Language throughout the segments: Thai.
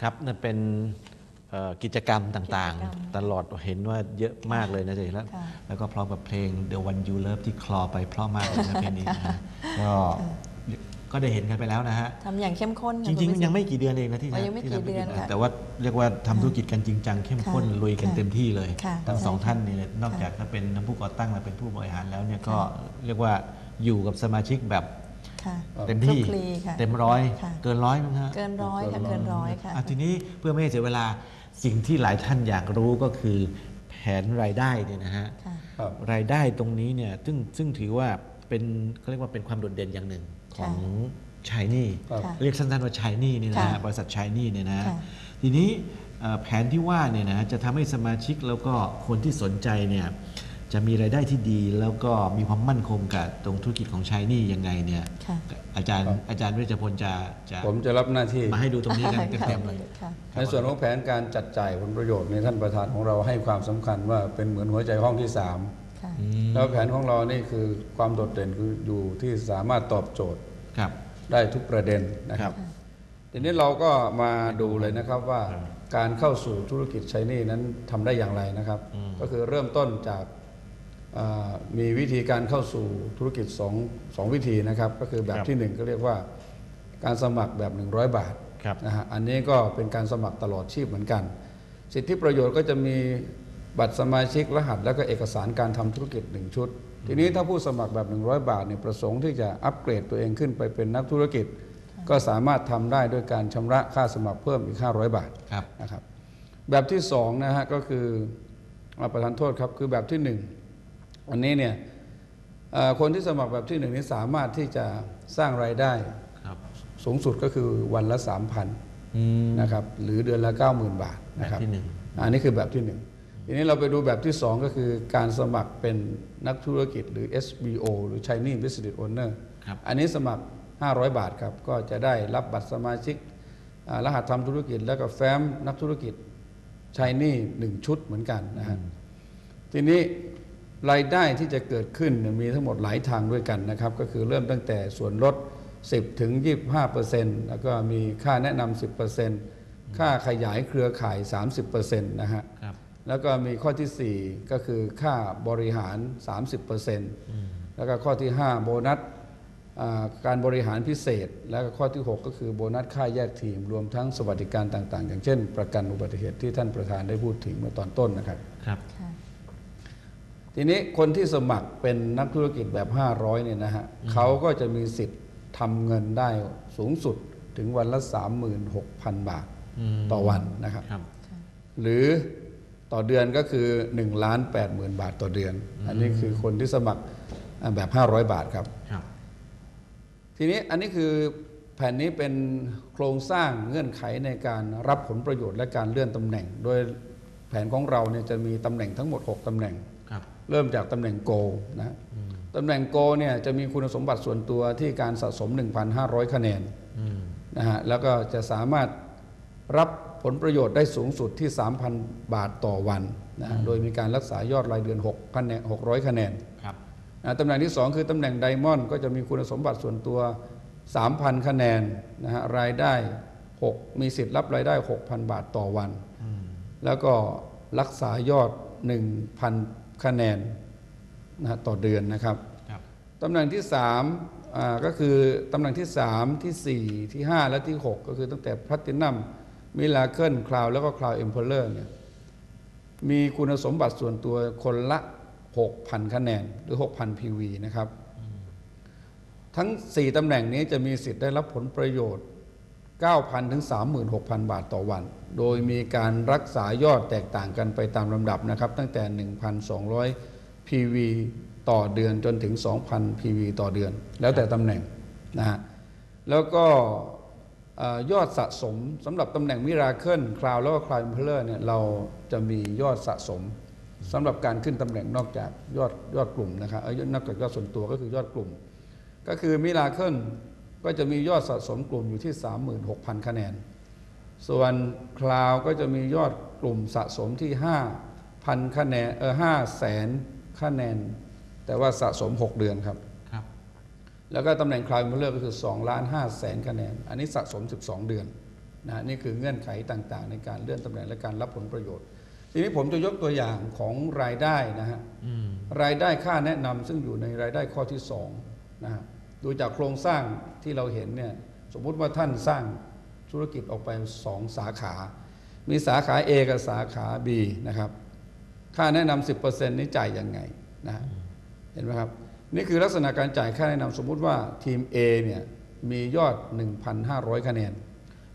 ครับนั่นเป็นเอ่อกิจกรรมต่างกิจกรรมๆตลอดเห็นว่าเยอะมากเลยนะเจ๊แล้วค่ะแล้วก็พร้อมกับเพลง The One You Love ที่คลอไปเพราะมากเลยนะเพลงนี้นะฮะก็ก็ได้เห็นกันไปแล้วนะฮะทำอย่างเข้มข้นจค่ะริงคุณๆยังไม่กี่เดือนเองนะที่อ๋อยังไม่ที่กี่ทำธุรเดือนจค่ะแต่ว่าเรียกว่าทำธุรกิจกันจริงจังเข้มข้นค่ะลุยกันค่ะเต็มที่เลยค่ะทั้งสองใช่ท่านนี่นอกค่ะจากจะเป็นทั้งผู้ก่อตั้งและเป็นผู้บริหารแล้วเนี่ยก็เรียกว่าอยู่กับสมาชิกแบบ ค่ะเต็มที่คลุกคลีค่ะเต็มร้อยค่ะ เกินร้อยมั้งฮะเกินร้อยค่ะเกินร้อยค่ะ อะทีนี้เพื่อไม่ให้เสียเวลาสิ่งที่หลายท่านอยากรู้ก็คือแผนรายได้เนี่ยนะฮะค่ะ ครับรายได้ตรงนี้เนี่ยซึ่งซึ่งถือว่าเป็นเขาเรียกว่าเป็นความโดดเด่นอย่างหนึ่งของชายนี่ ครับค่ะ เรียกสั้นๆว่าชายนี่เนี่ยนะฮะค่ะบริษัทชายนี่เนี่ยนะฮะค่ะ ทีนี้เอ่อแผนที่ว่าเนี่ยนะจะทำให้สมาชิกแล้วก็คนที่สนใจเนี่ย จะมีรายได้ที่ดีแล้วก็มีความมั่นคงกับตรงธุรกิจของชายนี่ยังไงเนี่ยค่ะ อาจารย์อาจารย์เวชพลจะจะผมจะรับหน้าที่ มาให้ดูตรงนี้กันเต็มๆเลย ค่ะ ในส่วนของแผนการจัดจ่ายผลประโยชน์ในยท่านประธานของเราให้ความสำคัญว่าเป็นเหมือนหัวใจห้องที่3ค่ะอืมแล้วแผนของเรานี่คือความโดดเด่นคืออยู่ที่สามารถตอบโจทย์ครับ ได้ทุกประเด็นนะครับ ทีนี้เราก็มาดูเลยนะครับว่าการเข้าสู่ธุรกิจใช้หนี่นั้นทำได้อย่างไรนะครับ ก็คือเริ่มต้นจากอ่า มีวิธีการเข้าสู่ธุรกิจ2งวิธีนะครับ ก็คือแบบที่ 1 ก็เรียกว่าการสมัครแบบ 100 บาทนะฮะอันนี้ก็เป็นการสมัครตลอดชีพเหมือนกัน สิทธิประโยชน์ก็จะมีบัตรสมาชิกรหัส และก็เอกสารการทำธุรกิจ 1 ชุด ทีนี้ถ้าผู้สมัครแบบ 100 บาทเนี่ยประสงค์ที่จะอัปเกรดตัวเองขึ้นไปเป็นนักธุรกิจ ก็สามารถทำได้ด้วยการชำระค่าสมัครเพิ่มอีก 500 บาทนะครับ แบบที่2นะฮะก็คือประธานโทษครับคือแบบที่ 1 อันนี้เนี่ยคนที่สมัครแบบที่หนึ่งนี้สามารถที่จะสร้างรายได้สูงสุดก็คือวันละสามพันนะครับหรือเดือนละ 90,000 บาทนะครับอันนี้คือแบบที่หนึ่งทีนี้เราไปดูแบบที่สองก็คือการสมัครเป็นนักธุรกิจหรือ SBO หรือ Chinese Business Owner อันนี้สมัคร 500 บาทครับ ก็จะได้รับบัตรสมาชิก รหัสทำธุรกิจแล้วก็แฟ้มนักธุรกิจชายนี่หนึ่งชุดเหมือนกันนะฮะทีนี้ รายได้ที่จะเกิดขึ้นเนี่ยมีทั้งหมดหลายทางด้วยกันนะครับ ก็คือเริ่มตั้งแต่ส่วนลด 10 ถึง 25%แล้วก็มีค่าแนะนำ 10%ค่าขยายเครือข่าย 30%นะฮะครับแล้วก็มีข้อทีสี่ 4 ก็คือค่าบริหาร 30%แล้วก็ข้อที่ 5 โบนัสอ่าการบริหารพิเศษ แล้วก็ข้อที่ 6 ก็คือโบนัสค่าแยกทีม รวมทั้งสวัสดิการต่าง ๆ อย่างเช่น ประกันอุบัติเหตุที่ท่านประธานได้พูดถึงเมื่อตอนต้นนะครับครับค่ะ ทีนี้คนที่สมัครเป็นนักธุรกิจแบบ 500เนี่ยนะฮะเขาก็จะมีสิทธิ์ทำเงินได้สูงสุดถึงวันละ 36,000 บาทอืมต่อวันนะครับครับ หรือต่อเดือนก็คือ1ล้าน8หมื่นบาทต่อเดือน อันนี้คือคนที่สมัครอ่าแบบ 500 บาทครับครับ ทีนี้อันนี้คือแผ่นนี้เป็นโครงสร้างเงื่อนไขในการรับผลประโยชน์และการเลื่อนตำแหน่ง โดยแผนของเราเนี่ยจะมีตำแหน่งทั้งหมด 6ตำแหน่งครับ เริ่มจากตำแหน่งโกนะฮะตำแหน่งโกเนี่ยจะมีคุณสมบัติส่วนตัวที่การสะสม 1,500 คะแนนอืมนะฮะแล้วก็จะสามารถรับผลประโยชน์ได้สูงสุดที่ 3,000 บาทต่อวันนะฮะโดยมีการรักษายอดรายเดือน6คะแนน600 คะแนนครับนะตำแหน่งที่ 2 คือตำแหน่งไดมอนด์ก็จะมีคุณสมบัติส่วนตัว 3,000 คะแนนนะฮะรายได้ 6 มีสิทธิ์รับรายได้ 6,000 บาทต่อวัน แล้วก็รักษายอด 1,000 คะแนนนะฮะต่อเดือนนะครับครับตำแหน่งที่3อ่าก็คือตำแหน่งที่ 3 ที่ 4 ที่ 5 และที่ 6 ก็คือตั้งแต่พ l ัตินัมมิลาเคิลคลาวแล้วก็คลาวเอ็มเพลเลอร์เนี่ยมีคุณสมบัติส่วนตัวคนละ 6,000 คะแนน หรือ 6,000 PV นะครับ ทั้ง 4ตำแหน่งนี้จะมีสิทธิ์ได้รับผลประโยชน์ 9,000 ถึง 36,000 บาทต่อวัน โดยมีการรักษายอดแตกต่างกันไปตามลำดับนะครับ ตั้งแต่ 1,200 PV ต่อเดือนจนถึง 2,000 PV ต่อเดือน แล้วแต่ตำแหน่งนะฮะแล้วก็ยอดสะสมสำหรับตำแหน่งมิราเคิลคลาวแล้วก็คลาวเพลเลอร์เนี่ยเราจะมียอดสะสมสำหรับการขึ้นตำแหน่งนอกจากยอดยอดกลุ่มนะครับเอ้ยนอกจากยอดส่วนตัวก็คือยอดกลุ่ม ก็คือมิราเคิลก็จะมียอดสะสมกลุ่มอยู่ที่ 36,000 คะแนน ส่วนคลาวก็จะมียอดกลุ่มสะสมที่5,000คะแนนเออ5แสนคะแนน แต่ว่าสะสม 6 เดือนครับครับ แล้วก็ตำแหน่งคลาวด์มิลเลอร์ก็คือ2ล้าน5แสนคะแนน อันนี้สะสม 12 เดือนนะฮะนี่คือเงื่อนไขต่างๆ ในการเลื่อนตำแหน่งและการรับผลประโยชน์ ทีนี้ผมจะยกตัวอย่างของรายได้นะฮะอืมรายได้ค่าแนะนำซึ่งอยู่ในรายได้ข้อที่สองนะฮะดูจากโครงสร้างที่เราเห็นเนี่ยสมมุติว่าท่านสร้าง ธุรกิจออกไปสองสาขา มีสาขา A กับสาขา B นะครับ ค่าแนะนำ10%นี้จ่ายยังไงนะเห็นไหมครับ นี่คือลักษณะการจ่ายค่าแนะนำสมมุติว่าทีม A เนี่ยมียอด 1,500 คะแนน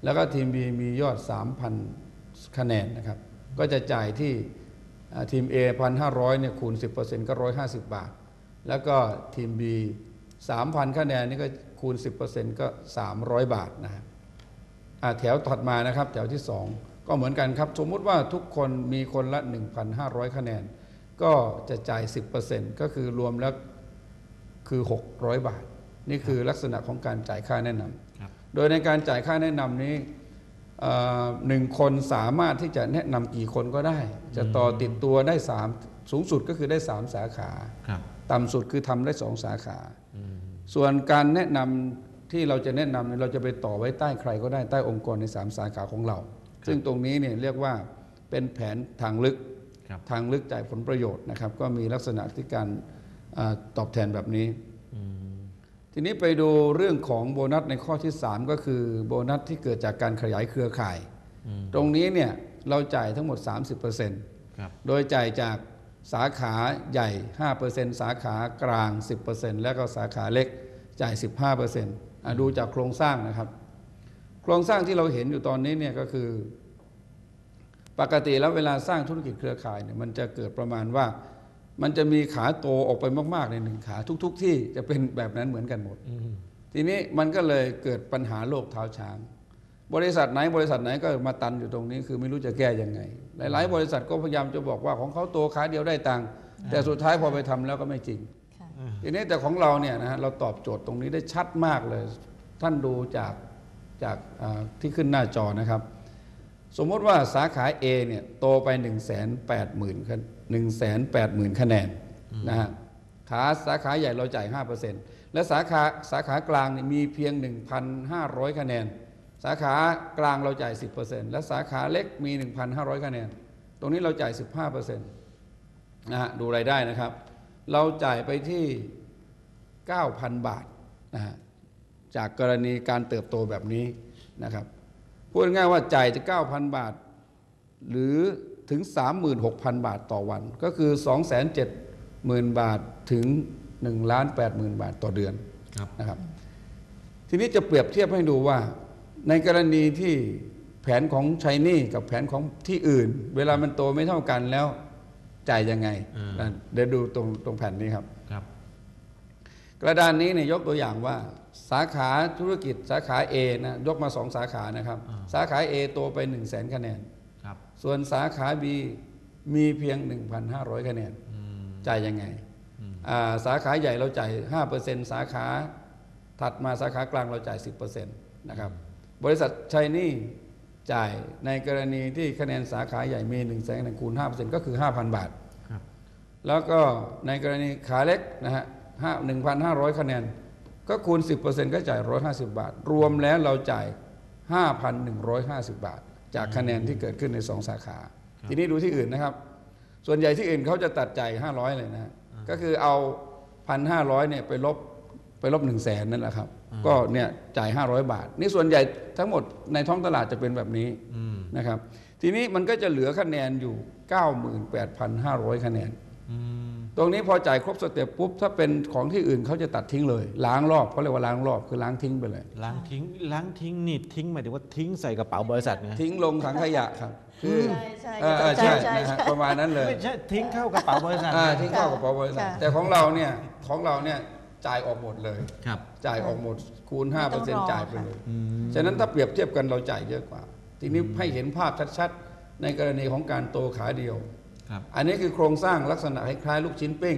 แล้วก็ทีม B มียอด 3,000 คะแนนนะครับ ก็จะจ่ายที่อ่าทีม A 1,500เนี่ยคูณ 10%ก็ 150 บาท แล้วก็ทีม B 3,000 คะแนนนี่ก็คูณ 10%ก็ 300 บาทนะฮะอ่า แถวถัดมานะครับแถวที่ 2 ก็เหมือนกันครับ สมมุติว่าทุกคนมีคนละ 1,500 คะแนน ก็จะจ่าย 10%ก็คือรวมแล้วคือ 600 บาท นี่คือลักษณะของการจ่ายค่าแนะนำครับโดยในการจ่ายค่าแนะนำนี้เอ่อหนึ่งคนสามารถที่จะแนะนำกี่คนก็ได้ จะต่อติดตัวได้ 3 สูงสุดก็คือได้ 3 สาขาครับต่ำสุดคือทำได้ 2 สาขาอืมส่วนการแนะนำ ที่เราจะแนะนำเนี่ยเราจะไปต่อไว้ใต้ใครก็ได้ใต้องค์กรใน3สาขาของเรา ซึ่งตรงนี้เนี่ยเรียกว่าเป็นแผนทางลึกครับทางลึกจ่ายผลประโยชน์นะครับ ก็มีลักษณะที่การอาตอบแทนแบบนี้อืมทีนี้ไปดูเรื่องของโบนัสในข้อที่ 3 ก็คือโบนัสที่เกิดจากการขยายเครือข่ายอืมตรงนี้เนี่ยเราจ่ายทั้งหมด 30%ครับโดยจ่ายจากสาขาใหญ่ 5%สาขากลาง 10%แล้วก็สาขาเล็กจ่าย 15%อะ ดูจากโครงสร้างนะครับ โครงสร้างที่เราเห็นอยู่ตอนนี้เนี่ยก็คือ ปกติแล้วเวลาสร้างธุรกิจเครือข่ายเนี่ยมันจะเกิดประมาณว่า มันจะมีขาโตออกไปมากๆในหนึ่งขาทุก ๆที่จะเป็นแบบนั้นเหมือนกันหมดอืมทีนี้มันก็เลยเกิดปัญหาโรคเท้าช้าง บริษัทไหนบริษัทไหนก็มาตันอยู่ตรงนี้ คือไม่รู้จะแก้ยังไง หลาย ๆ บริษัทก็พยายามจะบอกว่าของเขาโตขาเดียวได้ตังค์แต่สุดท้ายพอไปทำแล้วก็ไม่จริงค่ะ ทีนี้แต่ของเราเนี่ยนะฮะเราตอบโจทย์ตรงนี้ได้ชัดมากเลย ท่านดูจากจากอ่าที่ขึ้นหน้าจอนะครับ สมมติว่าสาขา A เนี่ยโตไป 1 8 0 0 0 0 1 8 0 0 0 0 คะแนนนะฮะขาสาขาใหญ่เราจ่าย 5%และสาขาสาขากลางเนี่ยมีเพียง 1,500 คะแนน สาขากลางเราจ่าย 10%และสาขาเล็กมี 1,500 คะแนน ตรงนี้เราจ่าย 15%นะฮะดูรายได้นะครับ เราจ่ายไปที่ 9,000 บาทนะฮะจากกรณีการเติบโตแบบนี้นะครับพูดง่ายๆว่าจ่ายจะ9,000 บาท หรือถึง 36,000 บาทต่อวัน ก็คือ 270,000 บาทถึง1ล้าน80,000 บาทต่อเดือนครับนะครับ ทีนี้จะเปรียบเทียบให้ดูว่า ในกรณีที่แผนของชัยนี่กับแผนของที่อื่น เวลามันโตไม่เท่ากันแล้ว จ่ายยังไงอืมนะเดี๋ยวดูตรงตรงแผ่นนี้ครับครับ กระดานนี้เนี่ยยกตัวอย่างว่า สาขาธุรกิจสาขา A นะยกมาสองสาขานะครับอ่าสาขา A โตไป 1 0 0 0 0แสนคะแนนครับส่วนสาขา B มีเพียง 1,500 คะแนนอืมจ่ายยังไงอืมอ่าสาขาใหญ่เราจ่าย 5%สาขาถัดมาสาขากลางเราจ่าย 10%นะครับบริษัทชัยนี่ จ่ายในกรณีที่คะแนนสาขาใหญ่มี1นึ่งแสนคูณ5%ก็คือ 5,000 บาทครับแล้วแล้วก็ในกรณีขาเล็กนะฮะห้าหนึ่งพันห้าร้อยคะแนน ก็คูณ 10%ก็จ่าย 150 บาท รวมแล้วเราจ่าย 5,150 บาท จากคะแนนที่เกิดขึ้นใน 2 สาขา ทีนี้ดูที่อื่นนะครับ ส่วนใหญ่ที่อื่นเขาจะตัดจ่าย500 เลยนะฮะก็คือเอา 1,500เนี่ยไปลบไป ลบ1 0 0 0 0แสนนั่นแหละครับ ก็เนี่ยจ่าย 500 บาท นี่ส่วนใหญ่ทั้งหมดในท้องตลาดจะเป็นแบบนี้อืมนะครับ ทีนี้มันก็จะเหลือคะแนนอยู่ 98,500 คะแนนอืมตรงนี้พอจ่ายครบสเต็ปปุ๊บ ถ้าเป็นของที่อื่นเขาจะตัดทิ้งเลย ล้างรอบเขาเรียกว่าล้างรอบคือล้างทิ้งไปเลย ล้างทิ้งล้างทิ้งนี่ทิ้งหมายถึงว่าทิ้งใส่กระเป๋าบริษัทไงทิ้งลงถังขยะครับคือใช่ใช่เออเออใช่ใช่ใช่นะฮะใช่ประมาณนั้นเลยไม่ใช่ทิ้งเข้ากระเป๋าบริษัทอ่าไงทิ้งเข้ากระเป๋าบริษัทค่ะแต่ของเราเนี่ยของเราเนี่ย จ่ายออกหมดเลย ครับ จ่ายออกหมดคูณไม่ต้องรอ5%จ่ายไปเลย อืม ฉะนั้นถ้าเปรียบเทียบกันเราจ่ายเยอะกว่า ทีนี้ให้เห็นภาพชัดๆ ในกรณีของการโตขาเดียว ครับ อันนี้คือโครงสร้างลักษณะคล้ายๆลูกชิ้นปิ้ง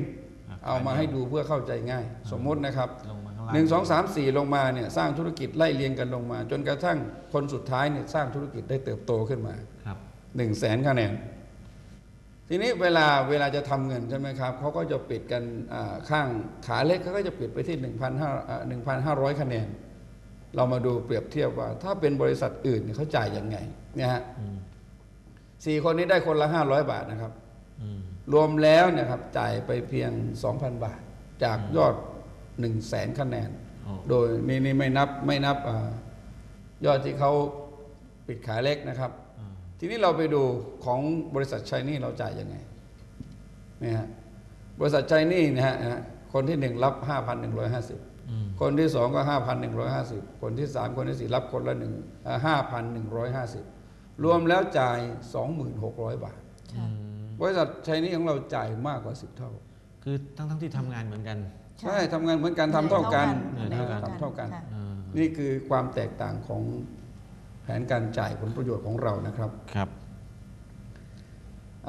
อะเอามาให้ดูเพื่อเข้าใจง่าย สมมุตินะครับลงมาข้างล่าง หนึ่งสองสามสี่ลงมาเนี่ยสร้างธุรกิจไล่เรียงกันลงมา จนกระทั่งคนสุดท้ายเนี่ยสร้างธุรกิจได้เติบโตขึ้นมาครับ 1นึ่งแสนคะแนน ทีนี้เวลาเวลาจะทำเงินใช่ไหมครับเขาก็จะปิดกันอ่าข้างขาเล็กเขาก็จะปิดไปที่1 5 0 0 1,500 คะแนน เรามาดูเปรียบเทียบว่า ถ้าเป็นบริษัทอื่นเนี่ยเขาจ่ายยังไงเนี่ยฮะอืมสี่คนนี้ได้คนละห้าร้อยบาทนะครับอืมรวมแล้วเนะครับจ่ายไปเพียง 2,000 บาท จากยอด 1 0 0 0 0แสนคะแนนอ๋อโดยนี่นี่ไม่นับไม่นับอายอดที่เขาปิดขายเล็กนะครับอ่า ทีนี้เราไปดูของบริษัทชัยนี่เราจ่ายยังไงเนี่ยฮะบริษัทชัยนี่นะฮะนะฮะคนที่หนึ่งรับ5,150อืมคนที่สองก็5,150คนที่สามคนที่สี่รับคนละหนึ่งห้าพันหนึ่งร้อยห้าสิบรวมแล้วจ่าย26,000บาทค่ะบริษัทชัยนี่ของเราจ่ายมากกว่า10เท่า คือทั้งทั้งที่ทำงานเหมือนกันค่ะใช่ทำงานเหมือนกันทำเท่ากันเหนื่อยเท่ากันทำเท่ากันค่ะอ่านี่คือความแตกต่างของ แผนการจ่ายผลประโยชน์ของเรานะครับครับ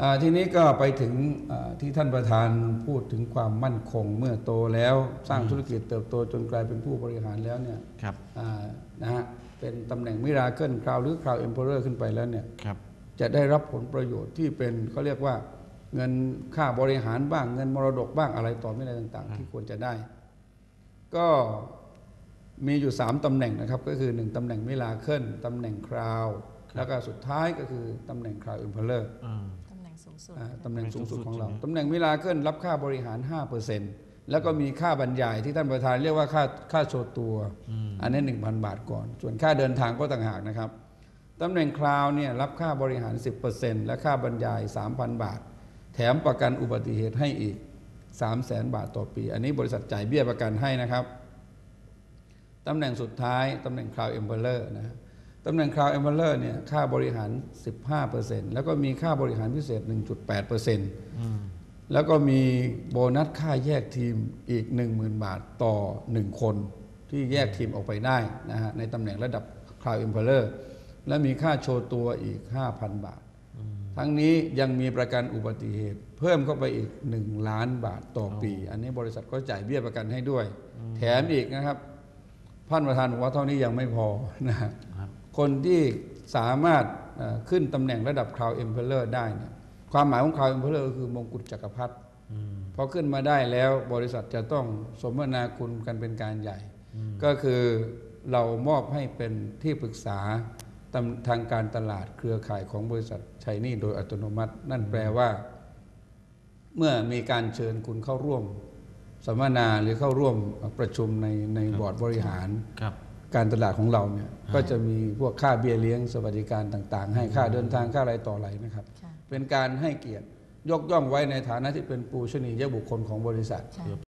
อ่าทีนี้ก็ไปถึงอ่าที่ท่านประธานพูดถึงความมั่นคงเมื่อโตแล้วสร้างธุรกิจเติบโตจนกลายเป็นผู้บริหารแล้วเนี่ยครับอ่านะฮะเป็นตำแหน่งมิราเคิลคราวหรือคราวเอ็มเพอเรอร์ขึ้นไปแล้วเนี่ยครับจะได้รับผลประโยชน์ที่เป็นเขาเรียกว่าเงินค่าบริหารบ้างเงินมรดกบ้างอะไรต่อไม่อะไรต่าง ๆ ที่ควรจะได้ ก็ มีอยู่ 3ตำแหน่งนะครับ ก็คือ 1ตำแหน่งมิลาเคิลตำแหน่งคราว แล้วก็สุดท้ายก็คือตำแหน่งคราวเอ็มเพลเลอร์อ่าตำแหน่งสูงสุดตำแหน่งสูงสุดของเราใช่ไหมตำแหน่งมิลาเคิลรับค่าบริหาร 5%แล้วก็มีค่าบรรยายที่ท่านประธานเรียกว่าค่าค่าโชว์ตัวอืมอันนี้ 1,000 บาทก่อน ส่วนค่าเดินทางก็ต่างหากนะครับตำแหน่งคราวเนี่ยรับค่าบริหาร 10%และค่าบรรยาย 3,000 บาท แถมประกันอุบัติเหตุให้อีก 300,000 บาทต่อปี อันนี้บริษัทจ่ายเบี้ยประกันให้นะครับ ตำแหน่งสุดท้ายตำแหน่งคราวเอ็มเบลเลอร์นะตำแหน่งคราวเอ็มเบลเลอร์เนี่ยค่าบริหาร 15%แล้วก็มีค่าบริหารพิเศษ 1.8%แล้วก็มีโบนัสค่าแยกทีมอีก 10,000 บาทต่อ 1 คนที่แยกทีมออกไปได้นะฮะในตำแหน่งระดับคราว w อิมเพลเลอร์และมีค่าโชว์ตัวอีก 5,000 บาท ทั้งนี้ยังมีประกันอุบัติเหตุ เพิ่มเข้าไปอีก 1 ล้านบาทต่อปี อันนี้บริษัทก็จ่ายเบี้ยประกันให้ด้วย แถมอีกนะครับ ท่านประธานบอกว่าเท่านี้ยังไม่พอนะฮะครับคนที่สามารถเอ่อขึ้นตำแหน่งระดับคราวเอ็มเพลเลอร์ได้เนี่ยความหมายของคราวเอ็มเพลเลอร์ก็คือมงกุฎจักรพรรดิอืมพอขึ้นมาได้แล้วบริษัทจะต้องสมนาคุณกันเป็นการใหญ่ ก็คือเรามอบให้เป็นที่ปรึกษาตำทางการตลาดเครือข่ายของบริษัทชัยนี่โดยอัตโนมัติ นั่นแปลว่า เมื่อมีการเชิญคุณเข้าร่วม สัมมนาหรือเข้าร่วมประชุมในในบอร์ดบริหารครับการตลาดของเราเนี่ยก็จะมีพวกค่าเบี้ยเลี้ยงสวัสดิการต่าง ๆ ให้ค่าเดินทางค่าอะไรต่ออะไรนะครับค่ะเป็นการให้เกียรติยกย่องไว้ในฐานะที่เป็นปูชนียบุคคลของบริษัทค่ะ